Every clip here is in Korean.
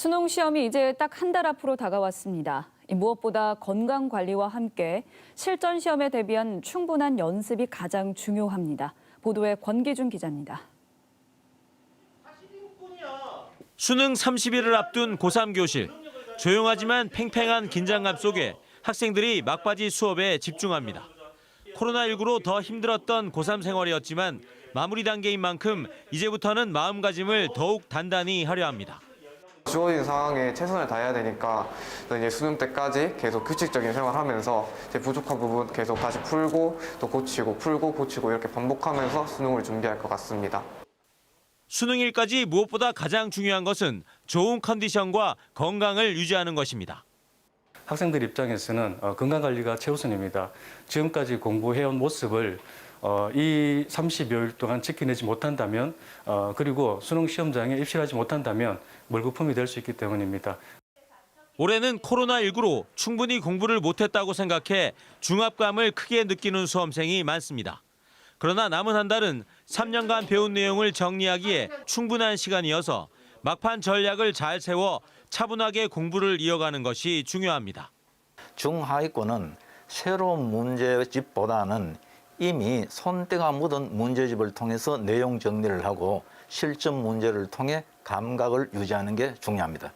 수능 시험이 이제 딱 한 달 앞으로 다가왔습니다. 이 무엇보다 건강 관리와 함께 실전 시험에 대비한 충분한 연습이 가장 중요합니다. 보도에 권기준 기자입니다. 수능 30일을 앞둔 고3 교실. 조용하지만 팽팽한 긴장감 속에 학생들이 막바지 수업에 집중합니다. 코로나19로 더 힘들었던 고3 생활이었지만 마무리 단계인 만큼 이제부터는 마음가짐을 더욱 단단히 하려 합니다. 주어진 상황에 최선을 다해야 되니까 또 이제 수능 때까지 계속 규칙적인 생활하면서 제 부족한 부분 계속 다시 풀고 또 고치고 풀고 고치고 이렇게 반복하면서 수능을 준비할 것 같습니다. 수능일까지 무엇보다 가장 중요한 것은 좋은 컨디션과 건강을 유지하는 것입니다. 학생들 입장에서는 어, 건강 관리가 최우선입니다. 지금까지 공부해온 모습을 어, 이 30여일 동안 지켜내지 못한다면 어, 그리고 수능 시험장에 입실하지 못한다면 멀부품이 될 수 있기 때문입니다. 올해는 코로나19로 충분히 공부를 못했다고 생각해 중압감을 크게 느끼는 수험생이 많습니다. 그러나 남은 한 달은 3년간 배운 내용을 정리하기에 충분한 시간이어서 막판 전략을 잘 세워 차분하게 공부를 이어가는 것이 중요합니다. 중하위권은 새로운 문제집보다는 이미 손때가 묻은 문제집을 통해서 내용 정리를 하고 실전 문제를 통해 감각을 유지하는 게 중요합니다.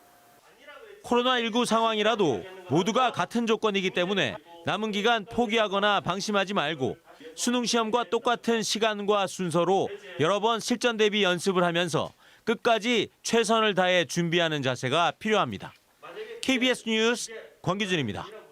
코로나19 상황이라도 모두가 같은 조건이기 때문에 남은 기간 포기하거나 방심하지 말고 수능 시험과 똑같은 시간과 순서로 여러 번 실전 대비 연습을 하면서 끝까지 최선을 다해 준비하는 자세가 필요합니다. KBS 뉴스 권기준입니다.